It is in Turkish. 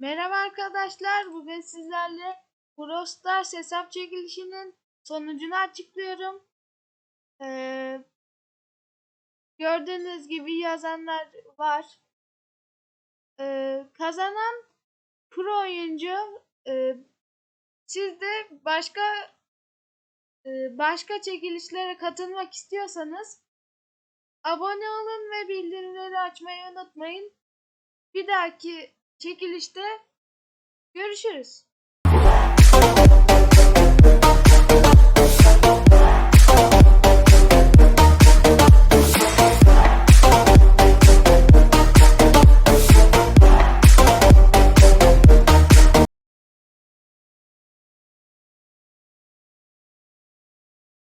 Merhaba arkadaşlar. Bugün sizlerle Brawl hesap çekilişinin sonucunu açıklıyorum. Ee, gördüğünüz gibi yazanlar var. Ee, kazanan pro oyuncu. Ee, siz başka e, başka çekilişlere katılmak istiyorsanız abone olun ve bildirimleri açmayı unutmayın. Bir dahaki çekilişte görüşürüz.